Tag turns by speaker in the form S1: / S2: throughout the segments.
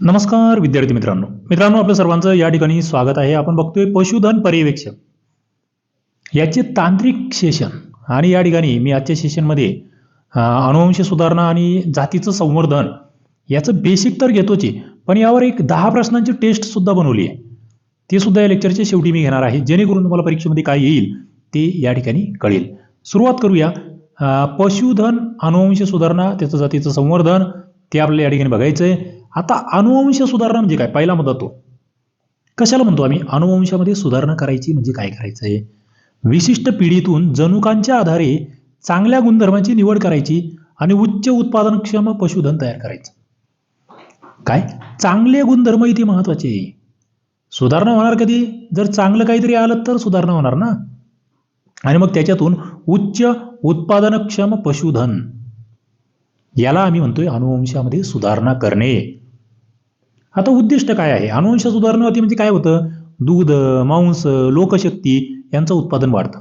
S1: नमस्कार विद्यार्थी मित्रांनो. मित्रांनो आपल्या सर्वांचं या ठिकाणी स्वागत आहे. आपण बघतोय पशुधन पर्यवेक्षक. याचे तांत्रिक सेशन आणि या ठिकाणी मी आजच्या सेशनमध्ये अनुवंश सुधारणा आणि जातीचं संवर्धन याचं बेसिक तर घेतोच आहे पण यावर एक दहा प्रश्नांची टेस्ट सुद्धा बनवली आहे. ते सुद्धा या लेक्चरच्या शेवटी मी घेणार आहे. जेणेकरून तुम्हाला परीक्षेमध्ये काय येईल ते या ठिकाणी कळेल. सुरुवात करूया. पशुधन अनुवंश सुधारणा त्याचं जातीचं संवर्धन ते आपल्याला या ठिकाणी बघायचं आहे आता अनुवंश सुधारणा म्हणजे काय? पहिला मुद्दा तो. कशाला म्हणतो आम्ही? अनुवंशामध्ये सुधारणा करायची म्हणजे काय करायचं आहे विशिष्ट पिढीतून जनुकांच्या आधारे चांगल्या गुणधर्माची निवड करायची आणि उच्च उत्पादनक्षम पशुधन तयार करायचं. काय? चांगले गुणधर्म इथे महत्त्वाचे सुधारणा होणार कधी? जर चांगलं काहीतरी आलं तर सुधारणा होणार ना? आणि मग त्याच्यातून उच्च उत्पादनक्षम पशुधन. याला आम्ही म्हणतोय अनुवंशामध्ये सुधारणा करणे. आता उद्दिष्ट काय आहे? अनुवंश सुधारणा होती म्हणजे काय होतं? दूध मांस लोकशक्ती यांचं उत्पादन वाढतं.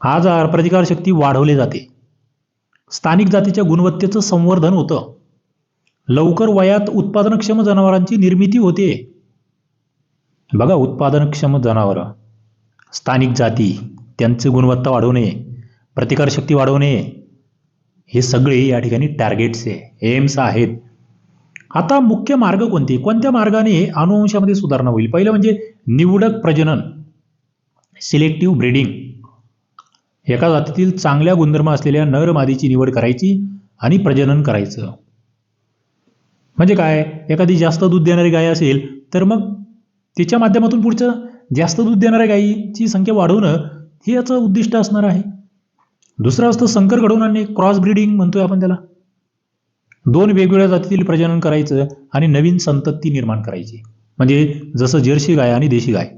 S1: आजार प्रतिकारशक्ती वाढवली जाते. स्थानिक जातीच्या गुणवत्तेचं संवर्धन होतं. लवकर वयात उत्पादनक्षम जनावरांची निर्मिती होते. बघा उत्पादनक्षम जनावरं. स्थानिक जाती त्यांची गुणवत्ता वाढवणे प्रतिकारशक्ती वाढवणे हे सगळे या ठिकाणी टार्गेट्स आहे. एम्स आहेत. आता मुख्य मार्ग कोणते? कोणत्या मार्गाने अनुवंशामध्ये सुधारणा होईल? पहिलं म्हणजे निवडक प्रजनन सिलेक्टिव्ह ब्रीडिंग एका जातीतील चांगल्या गुणधर्म असलेल्या नर मादीची निवड करायची आणि प्रजनन करायचं. म्हणजे काय? एखादी जास्त दूध देणारी गाय असेल तर मग तिच्या माध्यमातून पुढचं जास्त दूध देणाऱ्या गायीची संख्या वाढवणं हे याचं उद्दिष्ट असणार आहे. दुसरं असतं संकर घडवून आणणे क्रॉस ब्रीडिंग म्हणतोय आपण त्याला. दोन वेगवेगळ्या जातीतील प्रजनन करायचं आणि नवीन संतती निर्माण करायची. म्हणजे जसं जर्सी गाय आणि देशी गाय.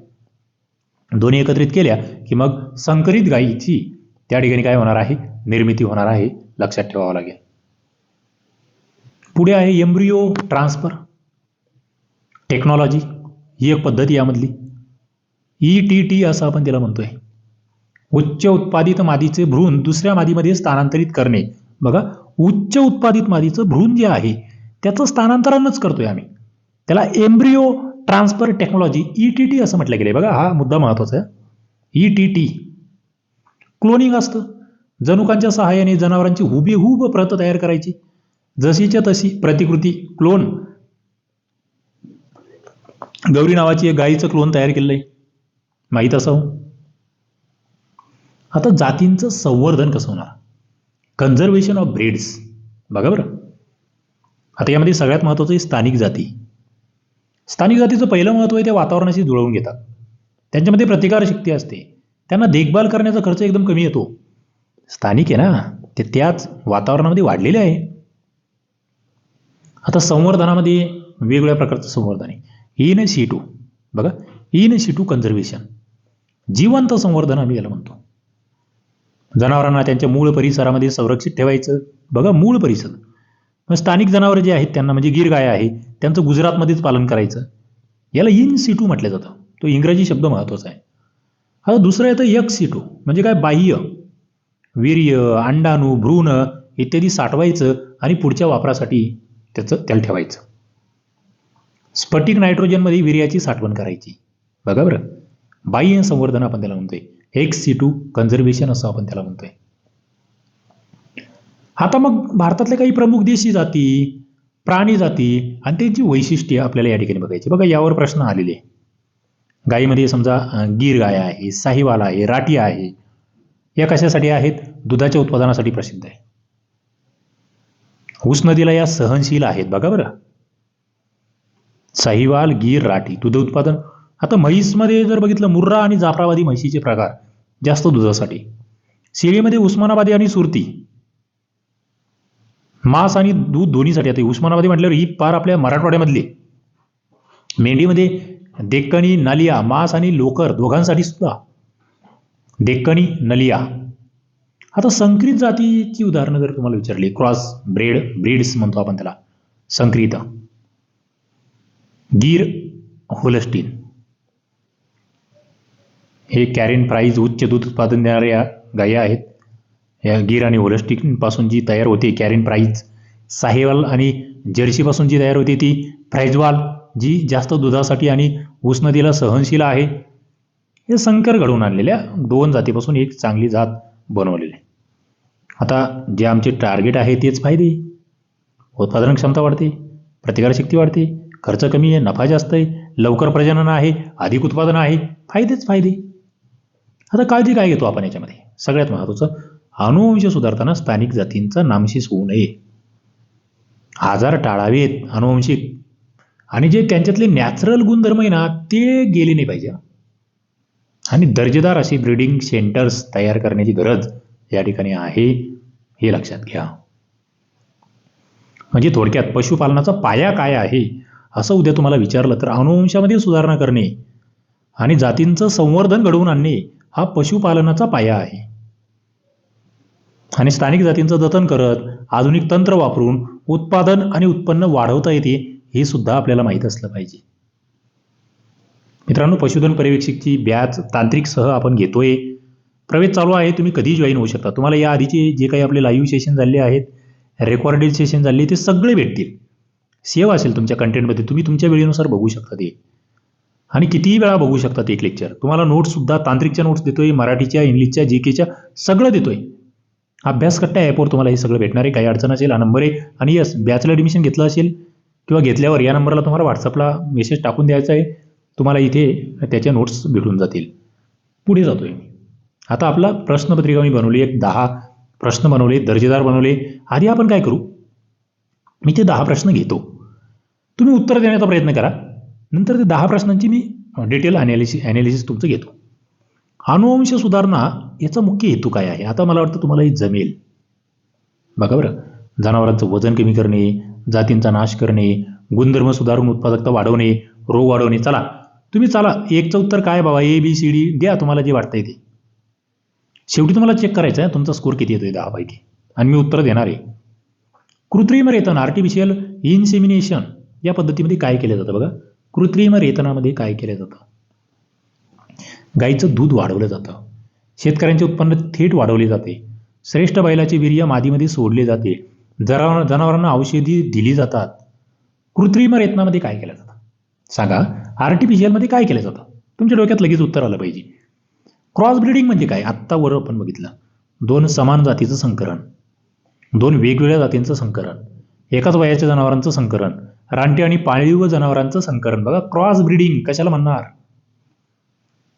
S1: दोन्ही एकत्रित केल्या की मग संकरित गायीची त्या ठिकाणी काय होणार आहे? निर्मिती होणार आहे. लक्षात ठेवावं लागेल. पुढे आहे एम्ब्रिओ ट्रान्सफर टेक्नॉलॉजी ही एक पद्धती यामधली. ई टी टी असं आपण त्याला म्हणतोय. उच्च उत्पादित मादीचे भ्रूण दुसऱ्या मादीमध्ये स्थानांतरित करणे. बघा उच्च उत्पादित मादीचं भ्रूण जे आहे त्याचं स्थानांतरणच करतोय आम्ही. त्याला embryo transfer technology E T T असं म्हटलं गेलं बघा हा मुद्दा महत्त्वाचा आहे. ई टी टी क्लोनिंग असतं. जनुकांच्या सहाय्याने जनावरांची हुबेहूब प्रत तयार करायची. जशीच्या तशी प्रतिकृती क्लोन गौरी नावाची एक गायीचं क्लोन तयार केलं आहे माहीत असावं? आता जातींचं संवर्धन कसं होणार? कन्झर्वेशन ऑफ ब्रीड्स बघा बरं. आता यामध्ये सगळ्यात महत्त्वाचं आहे स्थानिक जाती. स्थानिक जातीचं पहिलं महत्त्व आहे ते वातावरणाशी जुळवून घेतात. त्यांच्यामध्ये प्रतिकारशक्ती असते. त्यांना देखभाल करण्याचा खर्च एकदम कमी येतो. स्थानिक आहे ना ते त्याच वातावरणामध्ये वाढलेले आहे. आता संवर्धनामध्ये वेगवेगळ्या प्रकारचं संवर्धन आहे. इन सी टू बघा. इन सी टू कन्झर्वेशन जिवंत संवर्धन आम्ही याला म्हणतो. जनावरांना त्यांच्या मूळ परिसरामध्ये संरक्षित ठेवायचं. बघा मूळ परिसर. मग स्थानिक जनावरं जे आहेत त्यांना म्हणजे गीर गाय आहे त्यांचं गुजरातमध्येच पालन करायचं. याला इन सिटू म्हटलं जातं. तो इंग्रजी शब्द महत्त्वाचा आहे. हा दुसरं येतं यक सिटू म्हणजे काय? बाह्य. वीर्य अंडाणू भ्रूण इत्यादी साठवायचं आणि पुढच्या वापरासाठी त्याचं त्याला ठेवायचं. स्फटिक नायट्रोजनमध्ये वीर्याची साठवण करायची. बघा बरं. बाह्य संवर्धन आपण त्याला म्हणतोय. एक्स सी टू कन्झर्वेशन असं आपण त्याला म्हणतोय. आता मग भारतातल्या काही प्रमुख देशी जाती प्राणी जाती आणि त्यांची वैशिष्ट्ये आपल्याला या ठिकाणी बघायची. बघा यावर प्रश्न आलेले गायीमध्ये समजा गीर गाय आहे साहिवाल आहे राठी आहे. या कशासाठी आहेत? दुधाच्या उत्पादनासाठी प्रसिद्ध आहे. ऊस नदीला या सहनशील आहेत. बघा बरं. साहिवाल गीर राठी दूध उत्पादन आता म्हैसमध्ये जर बघितलं मुर्रा आणि जाफराबादी म्हैशीचे प्रकार जास्त दुधासाठी. शेळीमध्ये उस्मानाबादी आणि सुरती. मांस आणि दूध दोन्हीसाठी. आता उस्मानाबादी म्हटल्यावर ही पार आपल्या मराठवाड्यामधली. मेंढीमध्ये देक्कनी नलिया मांस आणि लोकर दोघांसाठी सुद्धा. देक्कनी नलिया. आता संकरित जातीची उदाहरणं जर तुम्हाला विचारली क्रॉस ब्रेड ब्रीड्स म्हणतो आपण त्याला संक्रित. गीर होलस्टीन. हे कॅरेन प्राईज उच्च दूध उत्पादन देणाऱ्या गायी आहेत. या गीर आणि होलस्टिकपासून जी तयार होते कॅरेन प्राईज साहिवाल आणि जर्सीपासून जी तयार होते ती प्राईजवाल जी जास्त दुधासाठी आणि उष्णतेला सहनशील आहे हे संकर घडवून आणलेल्या दोन जातीपासून एक चांगली जात बनवलेली. आहे आता जे आमचे टार्गेट आहे तेच फायदे. उत्पादन क्षमता वाढते प्रतिकारशक्ती वाढते खर्च कमी आहे नफा जास्त आहे लवकर प्रजनन आहे अधिक उत्पादन आहे फायदेच फायदे. आता काळजी काय घेतो आपण याच्यामध्ये? सगळ्यात महत्त्वाचं अनुवंश सुधारताना स्थानिक जातींचा नामशीस होऊ नये. आजार टाळावेत अनुवंशिक. आणि जे त्यांच्यातले नॅचरल गुणधर्म आहे ना ते गेले नाही पाहिजे. आणि दर्जेदार अशी ब्रीडिंग सेंटर्स तयार करण्याची गरज या ठिकाणी आहे हे लक्षात घ्या. म्हणजे थोडक्यात पशुपालनाचा पाया काय आहे असं उद्या तुम्हाला विचारलं तर अनुवंशामध्ये सुधारणा करणे आणि जातींचं संवर्धन घडवून आणणे हा पशुपालनाचा पाया आहे. आणि स्थानिक जातींचं जतन करत आधुनिक तंत्र वापरून उत्पादन आणि उत्पन्न वाढवता येते हे सुद्धा आपल्याला माहीत असलं पाहिजे. मित्रांनो पशुधन पर्यवेक्षकची बॅच तांत्रिकसह आपण घेतोय. प्रवेश चालू आहे तुम्ही कधी जॉईन होऊ शकता. तुम्हाला या आधीचे जे काही आपले लाईव्ह सेशन झाले आहेत रेकॉर्डेड सेशन झाले ते सगळे भेटतील. सेव्ह असेल तुमच्या कंटेंटमध्ये तुम्ही तुमच्या वेळेनुसार बघू शकता ते. आणि कितीही वेळा बघू शकतात एक लेक्चर तुम्हाला नोट्ससुद्धा तांत्रिकच्या नोट्स देतोय मराठीच्या इंग्लिशच्या जी केच्या सगळं देतोय. अभ्यासकट्टा ॲपवर तुम्हाला हे सगळं भेटणार आहे. काही अडचण असेल हा नंबर आहे. आणि यस बॅचला ॲडमिशन घेतलं असेल किंवा घेतल्यावर या नंबरला तुम्हाला व्हॉट्सअपला मेसेज टाकून द्यायचा आहे. तुम्हाला इथे त्याच्या नोट्स भेटून जातील. पुढे जातोय. मी आता आपला प्रश्नपत्रिका मी बनवली एक दहा प्रश्न बनवले दर्जेदार बनवले. आधी आपण काय करू? मी ते दहा प्रश्न घेतो. तुम्ही उत्तर देण्याचा प्रयत्न करा. नंतर ते दहा प्रश्नांची मी डिटेल ॲनालिसिस ॲनालिसिस तुमचं घेतो. अनुवंश सुधारणा याचा मुख्य हेतू काय आहे? आता मला वाटतं तुम्हाला हे जमेल. बघा बरं. जनावरांचं वजन कमी करणे जातींचा नाश करणे गुणधर्म सुधारून उत्पादकता वाढवणे रोग वाढवणे. चला तुम्ही चला एकचं उत्तर काय बाबा? ए बी सी डी द्या तुम्हाला जे वाटतंय ते. शेवटी तुम्हाला चेक करायचं आहे तुमचा स्कोर किती येतोय? दहापैकी आणि मी उत्तर देणार आहे. कृत्रिम रेतन आर्टिफिशियल इन्सेमिनेशन या पद्धतीमध्ये काय केलं जातं बघा? कृत्रिम रेतनामध्ये काय केलं जातं? गाईचं दूध वाढवलं जातं. शेतकऱ्यांचे उत्पन्न थेट वाढवले जाते. श्रेष्ठ बैलाचे वीर्य मादीमध्ये सोडले जाते. जनावर जनावरांना औषधी दिली जातात. कृत्रिम रेतनामध्ये काय केलं जातं? सांगा आर्टिफिशियलमध्ये काय केलं जातं? तुमच्या डोक्यात लगेच उत्तर आलं पाहिजे. क्रॉस ब्रीडिंग म्हणजे काय? आत्तावर आपण बघितलं. दोन समान जातीचं संकरण. दोन वेगवेगळ्या जातींचं संकरण. एकाच वयाच्या जनावरांचं संकरण रानटी आणि पाळीव जनावरांचं संकरण. बघा क्रॉस ब्रीडिंग कशाला म्हणणार?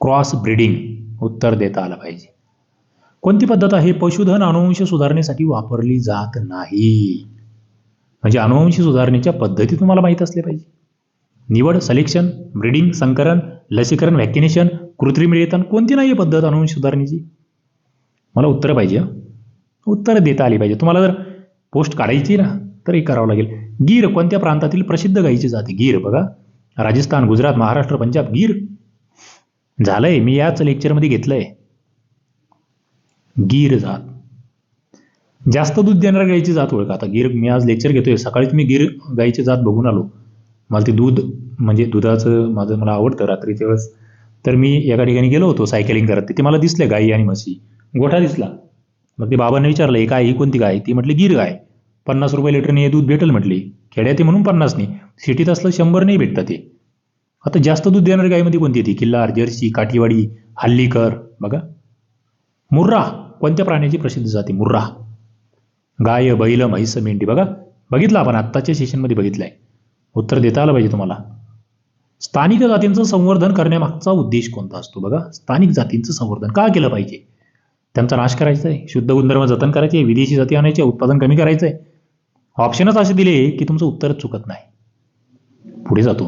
S1: क्रॉस ब्रीडिंग उत्तर देता आलं पाहिजे. कोणती पद्धत आहे? पशुधन अनुवंश सुधारणेसाठी वापरली जात नाही. म्हणजे अनुवंश सुधारणेच्या पद्धती तुम्हाला माहीत असल्या पाहिजे. निवड सलेक्शन ब्रीडिंग संकरण लसीकरण व्हॅक्सिनेशन कृत्रिम रेतन कोणती नाही आहे पद्धत अनुवंश सुधारणेची? मला उत्तरं पाहिजे उत्तर उत्तरं देता आली पाहिजे. तुम्हाला जर पोस्ट काढायची ना तर हे करावं लागेल. गीर कोणत्या प्रांतातील प्रसिद्ध गायीची जाते? गीर बघा. राजस्थान गुजरात महाराष्ट्र पंजाब. गीर झालंय. मी याच लेक्चरमध्ये घेतलंय. गीर जात जास्त दूध देणाऱ्या गायीची जात ओळखा. आता गीर मी आज लेक्चर घेतोय. सकाळीच मी गीर गायीची जात बघून आलो. मला ते दूध म्हणजे दुधाचं माझं मला आवडतं. रात्रीच्या वेळेस तर मी एका ठिकाणी गेलो होतो सायकलिंग करत. तिथे मला दिसले गाई आणि म्हशी. गोठा दिसला. मग ते बाबांनी विचारलं एक काय? ही कोणती गाय? ती म्हटली गीर गाय. पन्नास रुपये लिटरने हे दूध भेटेल म्हटले. खेड्यात आहे म्हणून पन्नास नाही सिटीत असलं शंभर नाही भेटतं ते. आता जास्त दूध देणारी गायमध्ये कोणती येते किल्लार जर्सी काठीवाडी हल्लीकर. बघा. मुर्रा. कोणत्या प्राण्याची प्रसिद्ध जाते? मुर्रा. गाय बैल म्हैस मेंढी. बघा. बघितलं आपण आत्ताच्या सेशनमध्ये बघितलंय. उत्तर देता आलं पाहिजे तुम्हाला. स्थानिक जातींचं संवर्धन करण्यामागचा उद्देश कोणता असतो? बघा. स्थानिक जातींचं संवर्धन का केलं पाहिजे? त्यांचा नाश करायचा आहे शुद्ध गुणधर्म जतन करायचे आहे विदेशी जाती आणायचे उत्पादन कमी करायचं आहे ऑप्शनच असे दिले की तुमचं उत्तरच चुकत नाही. पुढे जातो.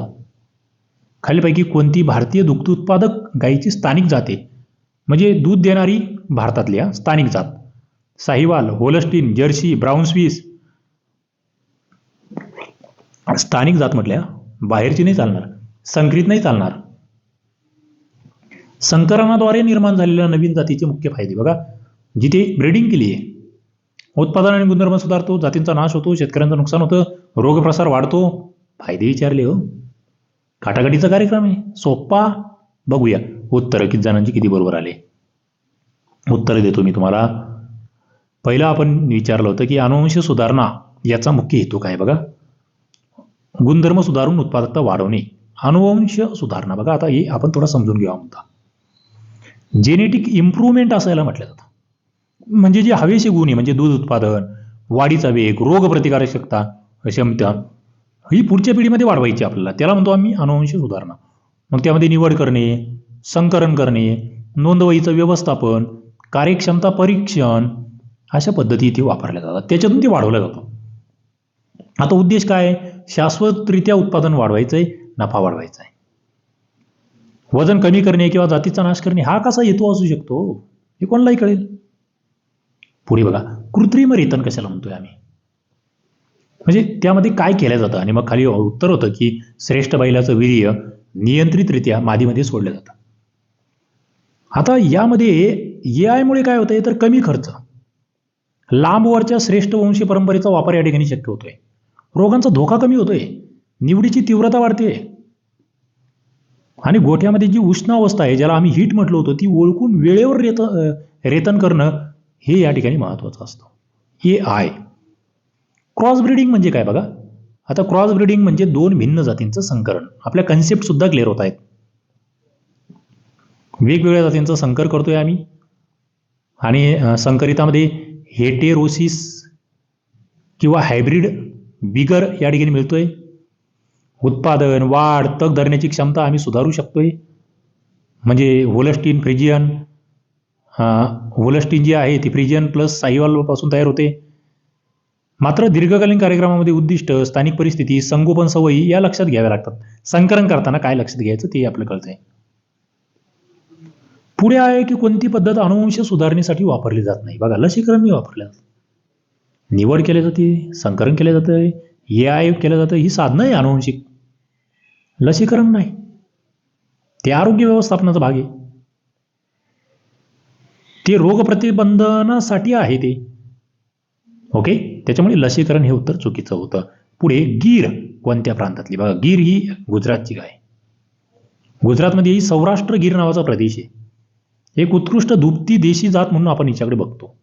S1: खालीपैकी कोणती भारतीय दुग्ध उत्पादक गायीची स्थानिक जाते म्हणजे दूध देणारी भारतातल्या स्थानिक जात. Sahiwal Holstein Jersey Brown Swiss. स्थानिक जात म्हटल्या बाहेरची नाही चालणार संकरित नाही चालणार. संकरणाद्वारे निर्माण झालेल्या नवीन जातीचे मुख्य फायदे बघा. जिथे ब्रीडिंग केली आहे उत्पादन आणि गुणधर्म सुधारतो जातींचा नाश होतो शेतकऱ्यांचं नुकसान होतं रोगप्रसार वाढतो. फायदे विचारले हो. काटाकाटीचा कार्यक्रम आहे. सोप्पा. बघूया. उत्तर किती जणांची किती बरोबर आले. उत्तर देतो मी तुम्हाला. पहिलं आपण विचारलं होतं की अनुवंश सुधारणा याचा मुख्य हेतू काय बघा? गुणधर्म सुधारून उत्पादकता वाढवणे. अनुवंश सुधारणा. बघा आता हे आपण थोडा समजून घेऊया म्हणता जेनेटिक इम्प्रूव्हमेंट असायला म्हटलं जातं. म्हणजे जे हवेचे गुण आहे म्हणजे दूध उत्पादन वाढीचा वेग रोग प्रतिकारक क्षमता ही पुढच्या पिढीमध्ये वाढवायची आपल्याला. त्याला म्हणतो आम्ही अनुवंशिक सुधारणा. मग त्यामध्ये निवड करणे संकरण करणे नोंदवहीचं व्यवस्थापन कार्यक्षमता परीक्षण अशा पद्धती इथे वापरल्या जातात. त्याच्यातून ते वाढवलं जातं. आता उद्देश काय? आहे? शाश्वतरित्या उत्पादन वाढवायचं आहे नफा वाढवायचा आहे वजन कमी करणे किंवा जातीचा नाश करणे हा कसा हेतू असू शकतो? हे कोणालाही कळेल. पुढे बघा. कृत्रिम रेतन कशाला म्हणतोय आम्ही? म्हणजे त्यामध्ये काय केलं जातं? आणि मग खाली उत्तर होतं की श्रेष्ठ बैलाचं वीर्य नियंत्रितरित्या मादीमध्ये सोडलं जातं. आता यामध्ये ए आयमुळे काय होतंय? तर कमी खर्च. लांबवरच्या श्रेष्ठ वंशी परंपरेचा वापर या ठिकाणी शक्य होतोय. रोगांचा धोका कमी होतोय. निवडीची तीव्रता वाढते. आणि गोठ्यामध्ये जी उष्ण अवस्था आहे ज्याला आम्ही हीट म्हटलं होतं ती ओळखून वेळेवर रेत रेतन करणं हे या ठिकाणी महत्त्वाचं असतं. ए आय क्रॉस ब्रीडिंग म्हणजे काय बघा? आता क्रॉस ब्रीडिंग म्हणजे दोन भिन्न जातींचं संकरण. आपल्या कन्सेप्ट सुद्धा क्लिअर होत आहेत. वेगवेगळ्या जातींचं संकर करतोय आम्ही. आणि संकरितामध्ये हेटेरोसिस किंवा हायब्रिड बिगर या ठिकाणी मिळतोय. उत्पादन वाढ तग धरण्याची क्षमता आम्ही सुधारू शकतोय. म्हणजे होलस्टीन फ्रिजियन होलस्टीन जी आहे ती फ्रिजियन प्लस साहिवालपासून तयार होते. मात्र दीर्घकालीन कार्यक्रमामध्ये उद्दिष्ट स्थानिक परिस्थिती संगोपन सवयी या लक्षात घ्याव्या लागतात. संकलन करताना काय लक्षात घ्यायचं ते आपलं कळतंय. पुढे आहे की कोणती पद्धत अनुवंश सुधारणेसाठी वापरली जात नाही. बघा लसीकरण नाही वापरलं निवड केली जाते संकलन केलं जातं ए आय केलं जातं ही साधनं आहे अनुवंशिक. लसीकरण नाही. ते आरोग्य व्यवस्थापनाचा भाग आहे. ते रोगप्रतिबंधनासाठी आहे ते. ओके त्याच्यामुळे लसीकरण हे उत्तर चुकीचं होतं. पुढे गीर कोणत्या प्रांतातली? बघा गीर ही गुजरातची गाय. गुजरातमध्ये ही सौराष्ट्र गीर नावाचा प्रदेश आहे. एक उत्कृष्ट दुभती देशी जात म्हणून आपण हिच्याकडे बघतो.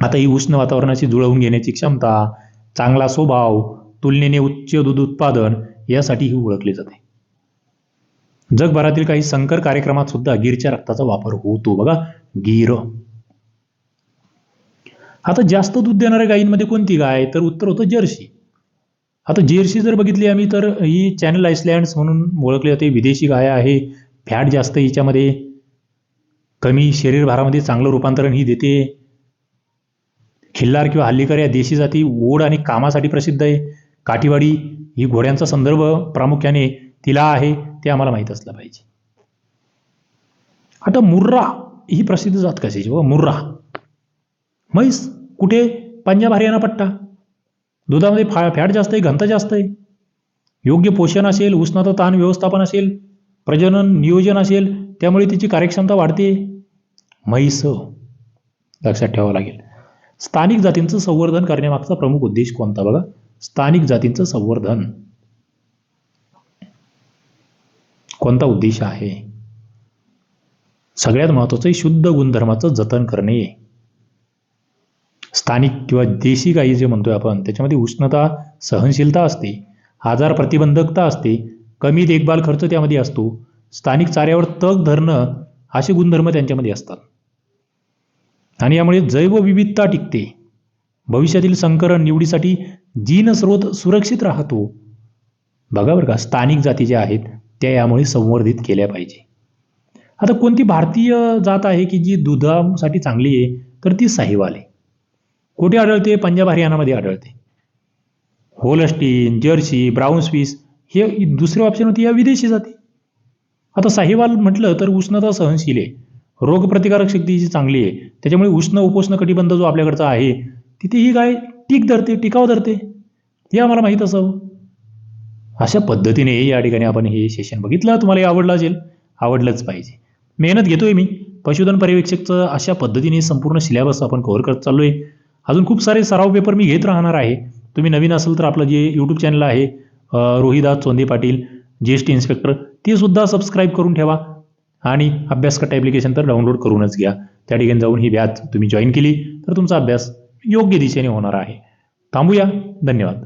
S1: आता ही उष्ण वातावरणाची जुळवून घेण्याची क्षमता चांगला स्वभाव तुलनेने उच्च दूध उत्पादन यासाठी ही ओळखली जाते. जगभरातील काही संकर कार्यक्रमात सुद्धा गीरच्या रक्ताचा वापर होतो. बघा गीर. आता जास्त दूध देणाऱ्या गायींमध्ये कोणती गाय? तर उत्तर होतं जर्सी. आता जर्सी जर बघितली आम्ही तर ही चॅनल आइसलँड्स म्हणून ओळखली जाते. विदेशी गाय आहे. फॅट जास्त हिच्यामध्ये. कमी शरीरभारामध्ये चांगलं रूपांतरण ही देते. खिल्लार किंवा हल्लीकर या देशी जाती ओढ आणि कामासाठी प्रसिद्ध आहे. काठीवाडी ही घोड्यांचा संदर्भ प्रामुख्याने तिला आहे. ते आम्हाला माहीत असलं पाहिजे. आता मुर्रा ही प्रसिद्ध जात कशाची बघा हो, मुर्रा. म्हैस कुठे? पंजाब हरियाणा पट्टा. दुधामध्ये फा फॅट जास्त आहे घनता जास्त आहे. योग्य पोषण असेल उष्णता ताण व्यवस्थापन असेल प्रजनन नियोजन असेल त्यामुळे तिची कार्यक्षमता वाढते. म्हैस. लक्षात ठेवावं लागेल. स्थानिक जातींचं संवर्धन करण्यामागचा प्रमुख उद्देश कोणता बघा? स्थानिक जातींचं संवर्धन. कोणता उद्देश आहे? सगळ्यात महत्वाचं शुद्ध गुणधर्माचं जतन करणे. स्थानिक किंवा देशी गायी जे म्हणतोय आपण त्याच्यामध्ये उष्णता सहनशीलता असते आजार प्रतिबंधकता असते कमी देखभाल खर्च त्यामध्ये असतो स्थानिक चाऱ्यावर तग धरणं असे गुणधर्म त्यांच्यामध्ये असतात. आणि यामुळे जैवविविधता टिकते. भविष्यातील संकरण निवडीसाठी जीन स्रोत सुरक्षित राहतो. बघा बरं का स्थानिक जाती ज्या आहेत त्या यामुळे संवर्धित केल्या पाहिजे. आता कोणती भारतीय जात आहे की जी दुधासाठी चांगली आहे तर ती साहिवाल आहे. कुठे आढळते? पंजाब हरियाणामध्ये आढळते. होलस्टीन जर्सी ब्राऊन स्विस हे दुसरे ऑप्शन होती या विदेशी जाती. आता साहिवाल म्हटलं तर उष्णता सहनशील आहे. रोगप्रतिकारक शक्ती जी चांगली आहे त्याच्यामुळे उष्ण उपोष्ण कटिबंध जो आपल्याकडचा आहे तिथे ही गाय टीक धरते टिकाव धरते. हे आम्हाला माहीत असावं. अशा पद्धतीने या ठिकाणी आपण हे सेशन बघितलं. तुम्हाला हे आवडलं असेल आवडलंच पाहिजे. मेहनत घेतोय मी. पशुधन पर्यवेक्षकचं अशा पद्धतीने संपूर्ण सिलेबस आपण कव्हर करत चाललोय. अजून खूप सारे सराव पेपर मी घेत राहणार आहे. तुम्ही नवीन असेल तर आपलं जे यूट्यूब चॅनल आहे Rohidas Chonde Patil G S T inspector ते सुद्धा सबस्क्राईब करून ठेवा. आणि अभ्यासकट ॲप्लिकेशन तर डाउनलोड करूनच घ्या. त्या ठिकाणी जाऊन ही बॅच तुम्ही जॉईन केली तर तुमचा अभ्यास योग्य दिशेने होणार आहे. थांबूया. धन्यवाद.